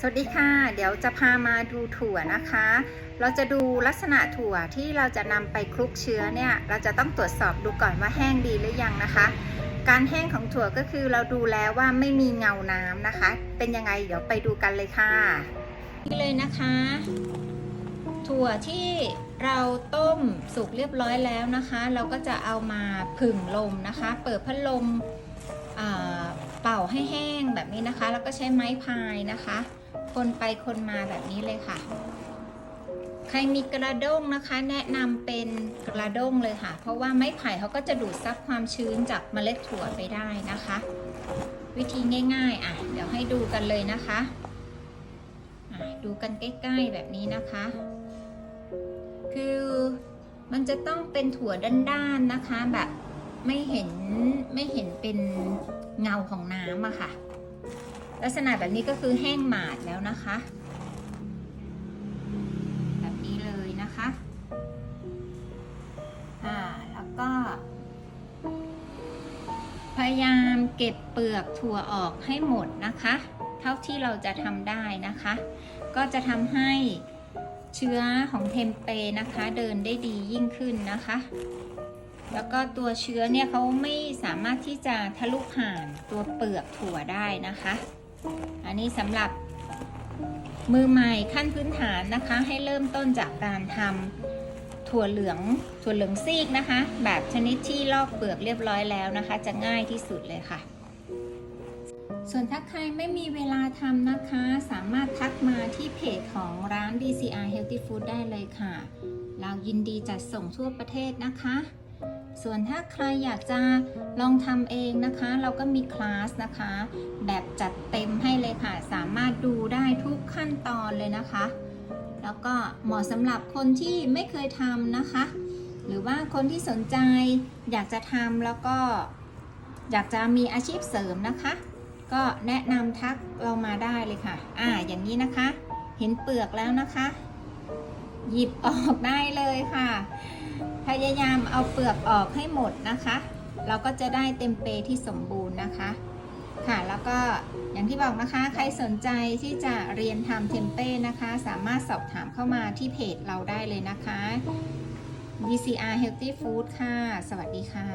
สวัสดีค่ะ เดี๋ยวจะพามาดูถั่วนะคะ เราจะดูลักษณะถั่วที่เราจะนำไปคลุกเชื้อเนี่ย เราจะต้องตรวจสอบดูก่อนว่าแห้งดีหรือยังนะคะ การแห้งของถั่วก็คือเราดูแล้วว่าไม่มีเงาน้ำนะคะ เป็นยังไงเดี๋ยวไปดูกันเลยค่ะ นี่เลยนะคะ ถั่วที่เราต้มสุกเรียบร้อยแล้วนะคะ เราก็จะเอามาผึ่งลมนะคะ เปิดพัดลม เป่าให้แห้งแบบนี้นะคะ แล้วก็ใช้ไม้พายนะคะ คนไปคนมาแบบนี้เลยค่ะ ใครมีกระด้งนะคะ แนะนำเป็นกระด้งเลยค่ะ เพราะว่าไม้ไผ่เขาก็จะดูดซับความชื้นจากเมล็ดถั่วไปได้นะคะ วิธีง่าย ๆ อะ เดี๋ยวให้ดูกันเลยนะคะอะดูกันใกล้ๆแบบนี้นะคะ คือมันจะต้องเป็นถั่วด้านๆนะคะแบบ ไม่เห็นไม่เห็นเป็นเงาของน้ำอะค่ะ ลักษณะแบบนี้ก็คือแห้งหมาดแล้วนะคะ แบบนี้เลยนะคะอ่าแล้วก็ พยายามเก็บเปลือกถั่วออกให้หมดนะคะ เท่าที่เราจะทำได้นะคะ ก็จะทำให้เชื้อของเทมเปนะคะ เดินได้ดียิ่งขึ้นนะคะ แล้วก็ตัวเชื้อเนี่ยเขาไม่สามารถที่จะทะลุผ่านตัวเปลือกถั่วได้นะคะ อันนี้สำหรับมือใหม่ขั้นพื้นฐานนะคะ ให้เริ่มต้นจากการทำถั่วเหลืองถั่วเหลืองซีกนะคะ แบบชนิดที่ลอกเปลือกเรียบร้อยแล้วนะคะ จะง่ายที่สุดเลยค่ะ ส่วนถ้าใครไม่มีเวลาทำนะคะ สามารถทักมาที่เพจของร้าน DCR Healthy Food ได้เลยค่ะ เรายินดีจัดส่งทั่วประเทศนะคะ ส่วนถ้าใครอยากจะลองทำเองนะคะ เราก็มีคลาสนะคะ แบบจัดเต็มให้เลยค่ะ สามารถดูได้ทุกขั้นตอนเลยนะคะ แล้วก็เหมาะสำหรับคนที่ไม่เคยทำนะคะ หรือว่าคนที่สนใจอยากจะทำแล้วก็อยากจะมีอาชีพเสริมนะคะ ก็แนะนำทักเรามาได้เลยค่ะ อ่า อย่างนี้นะคะ เห็นเปลือกแล้วนะคะ หยิบออกได้เลยค่ะ พยายามเอาเปลือกออกให้หมดนะคะ เราก็จะได้เต็มเปที่สมบูรณ์นะคะ ค่ะแล้วก็อย่างที่บอกนะคะใครสนใจที่จะเรียนทำเทมเป้นะคะ สามารถสอบถามเข้ามาที่เพจเราได้เลยนะคะ DCR Healthy Food ค่ะ สวัสดีค่ะ